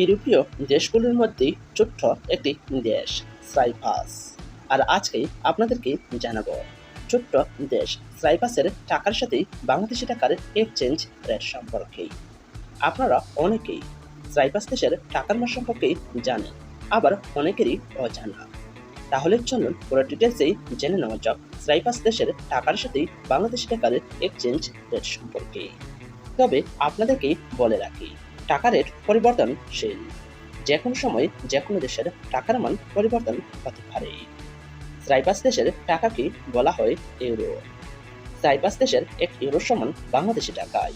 ইউরোপীয় দেশগুলোর মধ্যেই ছোট্ট একটি দেশ সাইপাস আর আজকে আপনাদেরকে জানাব, ছোট্ট দেশ সাইপাসের টাকার সাথে বাংলাদেশি টাকার এক্সচেঞ্জ রেট সম্পর্কে। আপনারা অনেকেই সাইপাস দেশের টাকার মান সম্পর্কে জানেন, আবার অনেকেরই অজানা। তাহলে চলুন পুরো ডিটেলসেই জেনে নেওয়া যাক সাইপাস দেশের টাকার সাথে বাংলাদেশি টাকার এক্সচেঞ্জ রেট সম্পর্কে। তবে আপনাদেরকে বলে রাখি টাকা রেট পরিবর্তনশীল যে কোনো সময় যে কোনো দেশের টাকার মান পরিবর্তন হতে পারে। সাইপাস দেশের টাকাকে বলা হয় ইউরো? সাইপাস দেশের এক ইউরো সমান বাংলাদেশি টাকায়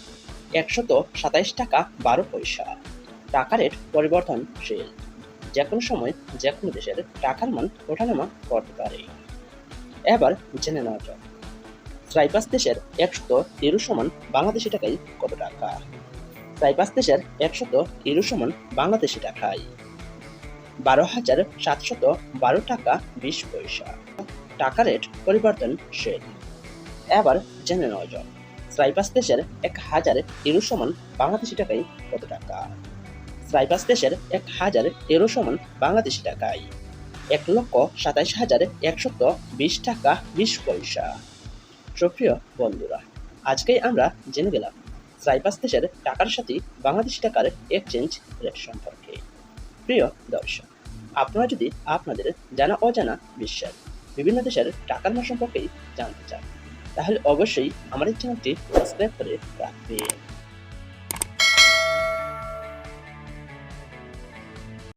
একশত সাতাইশ টাকা বারো পয়সা। টাকা রেট পরিবর্তনশীল যে কোনো সময় যে কোনো দেশের টাকার মান ওঠানামা করতে পারে। এবার জেনে নেওয়া যাক। সাইপাস দেশের একশত ইউরো সমান বাংলাদেশি টাকায় কত টাকা? সাইপাস দেশের একশত ইউরো সমান বাংলাদেশি টাকায়। বারো হাজার সাতশত বারো টাকা বিশ পয়সা। টাকা রেট পরিবর্তন পরিবর্তনশীল এবার জেনে নেওয়া যাক সাইপাস দেশের এক হাজার ইউরো সমান বাংলাদেশি টাকায় কত টাকা? সাইপাস দেশের এক হাজার ইউরো সমান বাংলাদেশি টাকায় এক লক্ষ সাতাইশ হাজার একশত বিশ টাকা বিশ পয়সা। সুপ্রিয় বন্ধুরা, আজকেই আমরা জেনে গেলাম সাইপাস দেশের টাকার সাথে বাংলাদেশ টাকার এক্সচেঞ্জ রেট সম্পর্কে। প্রিয় দর্শক, আপনারা যদি আপনাদের জানা অজানা বিশ্বের বিভিন্ন দেশের টাকার মা সম্পর্কে জানতে চান, তাহলে অবশ্যই আমাদের চ্যানেলটি সাবস্ক্রাইব করে রাখবেন।